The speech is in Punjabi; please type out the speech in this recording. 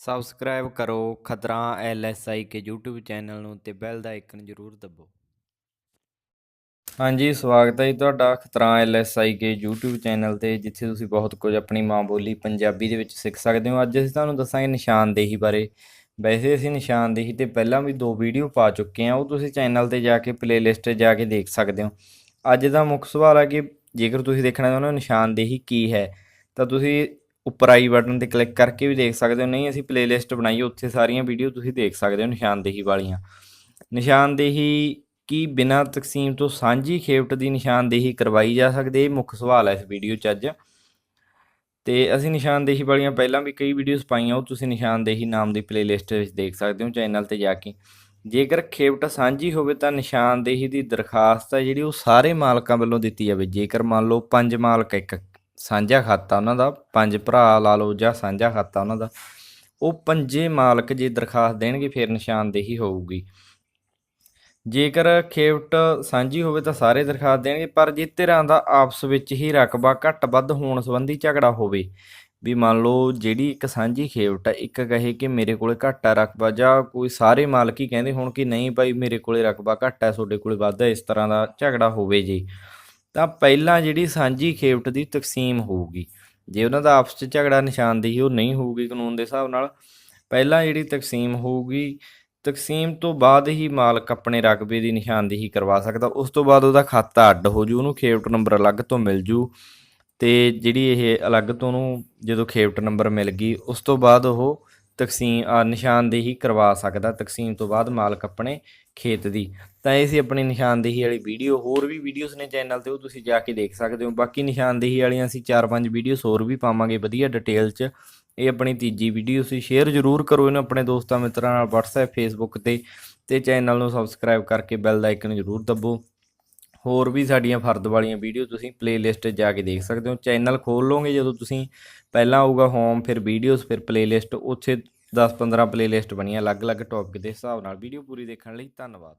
ਸਬਸਕ੍ਰਾਈਬ ਕਰੋ ਖਤਰਾ ਐਲਐਸਆਈ ਕੇ YouTube ਚੈਨਲ ਨੂੰ ਤੇ ਬੈਲ ਦਾ ਆਈਕਨ ਜ਼ਰੂਰ ਦਬਾਓ ਹਾਂਜੀ, ਸਵਾਗਤ ਹੈ ਜੀ ਤੁਹਾਡਾ ਖਤਰਾ ਐਲਐਸਆਈ ਕੇ YouTube ਚੈਨਲ ਤੇ, ਜਿੱਥੇ ਤੁਸੀਂ ਬਹੁਤ ਕੁਝ ਆਪਣੀ ਮਾਂ ਬੋਲੀ ਪੰਜਾਬੀ ਦੇ ਵਿੱਚ ਸਿੱਖ ਸਕਦੇ ਹੋ। ਅੱਜ ਅਸੀਂ ਤੁਹਾਨੂੰ ਦੱਸਾਂਗੇ ਨਿਸ਼ਾਨਦੇਹੀ ਬਾਰੇ। ਵੈਸੇ ਅਸੀਂ ਨਿਸ਼ਾਨਦੇਹੀ ਤੇ ਪਹਿਲਾਂ ਵੀ ਦੋ ਵੀਡੀਓ ਪਾ ਚੁੱਕੇ ਹਾਂ, ਉਹ ਤੁਸੀਂ ਚੈਨਲ ਤੇ ਜਾ ਕੇ ਪਲੇਲਿਸਟ 'ਤੇ ਜਾ ਕੇ ਦੇਖ ਸਕਦੇ ਹੋ। ਅੱਜ ਦਾ ਮੁੱਖ ਸਵਾਲ ਹੈ ਕਿ ਜੇਕਰ ਤੁਸੀਂ ਦੇਖਣਾ ਚਾਹੁੰਦੇ ਹੋ ਨਿਸ਼ਾਨਦੇਹੀ ਕੀ ਹੈ, ਤਾਂ ਤੁਸੀਂ ਉੱਪਰ ਆਈ ਬਟਨ ਤੇ ਕਲਿੱਕ ਕਰਕੇ ਵੀ ਦੇਖ ਸਕਦੇ ਹੋ। ਨਹੀਂ, ਅਸੀਂ ਪਲੇਲਿਸਟ ਬਣਾਈ ਉੱਥੇ ਸਾਰੀਆਂ ਵੀਡੀਓ ਤੁਸੀਂ ਦੇਖ ਸਕਦੇ ਹੋ, ਨਿਸ਼ਾਨਦੇਹੀ ਵਾਲੀਆਂ। ਨਿਸ਼ਾਨਦੇਹੀ ਕੀ ਬਿਨਾਂ ਤਕਸੀਮ ਤੋਂ ਸਾਂਝੀ ਖੇਵਟ ਦੀ ਨਿਸ਼ਾਨਦੇਹੀ ਕਰਵਾਈ ਜਾ ਸਕਦੀ ਇਹ ਮੁੱਖ ਸਵਾਲ ਹੈ ਇਸ ਵੀਡੀਓ 'ਚ ਅੱਜ। ਤੇ ਅਸੀਂ ਨਿਸ਼ਾਨਦੇਹੀ ਵਾਲੀਆਂ ਪਹਿਲਾਂ ਵੀ ਕਈ ਵੀਡੀਓਜ਼ ਪਾਈਆਂ, ਉਹ ਤੁਸੀਂ ਨਿਸ਼ਾਨਦੇਹੀ ਨਾਮ ਦੀ ਪਲੇਲਿਸਟ ਵਿੱਚ ਦੇਖ ਸਕਦੇ ਹੋ ਚੈਨਲ ਤੇ ਜਾ ਕੇ। ਜੇਕਰ ਖੇਵਟ ਸਾਂਝੀ ਹੋਵੇ ਤਾਂ ਨਿਸ਼ਾਨਦੇਹੀ ਦੀ ਦਰਖਾਸਤ ਹੈ ਜਿਹੜੀ ਉਹ ਸਾਰੇ ਮਾਲਕਾਂ ਵੱਲੋਂ ਦਿੱਤੀ ਜਾਵੇ। ਜੇਕਰ ਮੰਨ ਲਓ ਪੰਜ ਮਾਲਕ ਇੱਕ ਸਾਂਝਾ ਖਾਤਾ ਉਹਨਾਂ ਦਾ, ਪੰਜ ਭਰਾ ਲਾ ਲਓ ਜਾਂ ਸਾਂਝਾ ਖਾਤਾ ਉਹਨਾਂ ਦਾ, ਉਹ ਪੰਜੇ ਮਾਲਕ ਜੇ ਦਰਖਾਸਤ ਦੇਣਗੇ, ਫਿਰ ਨਿਸ਼ਾਨਦੇਹੀ ਹੋਊਗੀ। ਜੇਕਰ ਖੇਵਟ ਸਾਂਝੀ ਹੋਵੇ ਤਾਂ ਸਾਰੇ ਦਰਖਾਸਤ ਦੇਣਗੇ, ਪਰ ਜੇ ਧਿਰਾਂ ਦਾ ਆਪਸ ਵਿੱਚ ਹੀ ਰਕਬਾ ਘੱਟ ਵੱਧ ਹੋਣ ਸੰਬੰਧੀ ਝਗੜਾ ਹੋਵੇ, ਵੀ ਮੰਨ ਲਓ ਜਿਹੜੀ ਇੱਕ ਸਾਂਝੀ ਖੇਵਟ ਹੈ ਇੱਕ ਕਹੇ ਕਿ ਮੇਰੇ ਕੋਲੇ ਘੱਟ ਹੈ ਰਕਬਾ ਜਾਂ ਕੋਈ ਸਾਰੇ ਮਾਲਕ ਹੀ ਕਹਿੰਦੇ ਹੋਣ ਕਿ ਨਹੀਂ ਭਾਈ ਮੇਰੇ ਕੋਲੇ ਰਕਬਾ ਘੱਟ ਹੈ ਤੁਹਾਡੇ ਕੋਲੇ ਵੱਧ ਹੈ ਇਸ ਤਰ੍ਹਾਂ ਦਾ ਝਗੜਾ ਹੋਵੇ ਜੀ ਤਾਂ ਪਹਿਲਾਂ ਜਿਹੜੀ ਸਾਂਝੀ ਖੇਵਟ ਦੀ ਤਕਸੀਮ ਹੋਊਗੀ। ਜੇ ਉਹਨਾਂ ਦਾ ਆਪਸ 'ਚ ਝਗੜਾ ਨਿਸ਼ਾਨਦੇਹੀ ਉਹ ਨਹੀਂ ਹੋਊਗੀ ਕਾਨੂੰਨ ਦੇ ਹਿਸਾਬ ਨਾਲ, ਪਹਿਲਾਂ ਜਿਹੜੀ ਤਕਸੀਮ ਹੋਊਗੀ, ਤਕਸੀਮ ਤੋਂ ਬਾਅਦ ਹੀ ਮਾਲਕ ਆਪਣੇ ਰਕਬੇ ਦੀ ਨਿਸ਼ਾਨਦੇਹੀ ਕਰਵਾ ਸਕਦਾ। ਉਸ ਤੋਂ ਬਾਅਦ ਉਹਦਾ ਖਾਤਾ ਅੱਡ ਹੋ ਜੂ, ਉਹਨੂੰ ਖੇਵਟ ਨੰਬਰ ਅਲੱਗ ਤੋਂ ਮਿਲ ਜੂ ਤੇ ਜਿਹੜੀ ਇਹ ਅਲੱਗ ਤੋਂ ਉਹਨੂੰ ਜਦੋਂ ਖੇਵਟ ਨੰਬਰ ਮਿਲ ਗਈ, ਉਸ ਤੋਂ ਬਾਅਦ ਉਹ ਤਕਸੀਮ ਨਿਸ਼ਾਨਦੇਹੀ ਕਰਵਾ ਸਕਦਾ। ਤਕਸੀਮ ਤੋਂ ਬਾਅਦ ਮਾਲਕ ਆਪਣੇ ਖੇਤ ਦੀ। ਤਾਂ ਇਹ ਸੀ ਆਪਣੀ ਨਿਸ਼ਾਨਦੇਹੀ ਵਾਲੀ ਵੀਡੀਓ। ਹੋਰ ਵੀ ਵੀਡੀਓਜ਼ ਨੇ ਚੈਨਲ ਤੇ, ਉਹ ਤੁਸੀਂ ਜਾ ਕੇ ਦੇਖ ਸਕਦੇ ਹੋ। ਬਾਕੀ ਨਿਸ਼ਾਨਦੇਹੀ ਵਾਲੀਆਂ ਅਸੀਂ 4-5 ਵੀਡੀਓਜ਼ ਹੋਰ ਵੀ ਪਾਵਾਂਗੇ ਵਧੀਆ ਡਿਟੇਲ 'ਚ। ਇਹ ਆਪਣੀ ਤੀਜੀ ਵੀਡੀਓ ਸੀ। ਸ਼ੇਅਰ ਜ਼ਰੂਰ ਕਰੋ ਇਹਨੂੰ ਆਪਣੇ ਦੋਸਤਾਂ ਮਿੱਤਰਾਂ ਨਾਲ, WhatsApp, Facebook ਤੇ। ਤੇ ਚੈਨਲ ਨੂੰ ਸਬਸਕ੍ਰਾਈਬ ਕਰਕੇ ਬੈਲ ਦਾ ਆਈਕਨ ਜ਼ਰੂਰ ਦਬੋ। ਹੋਰ ਵੀ ਸਾਡੀਆਂ ਫਰਦ ਵਾਲੀਆਂ ਵੀਡੀਓ ਤੁਸੀਂ ਪਲੇਲਿਸਟ 'ਚ ਜਾ ਕੇ ਦੇਖ ਸਕਦੇ ਹੋ। ਚੈਨਲ ਖੋਲ ਲਓਗੇ ਜਦੋਂ ਤੁਸੀਂ। ਪਹਿਲਾਂ ਆਊਗਾ ਹੋਮ ਫਿਰ ਵੀਡੀਓਜ਼ ਫਿਰ ਪਲੇਲਿਸਟ ਉੱਥੇ 10-15 ਪਲੇਲਿਸਟ ਬਣੀਆਂ ਅਲੱਗ-ਅਲੱਗ ਟੌਪਿਕ ਦੇ ਹਿਸਾਬ ਨਾਲ ਵੀਡੀਓ ਪੂਰੀ ਦੇਖਣ ਲਈ ਧੰਨਵਾਦ।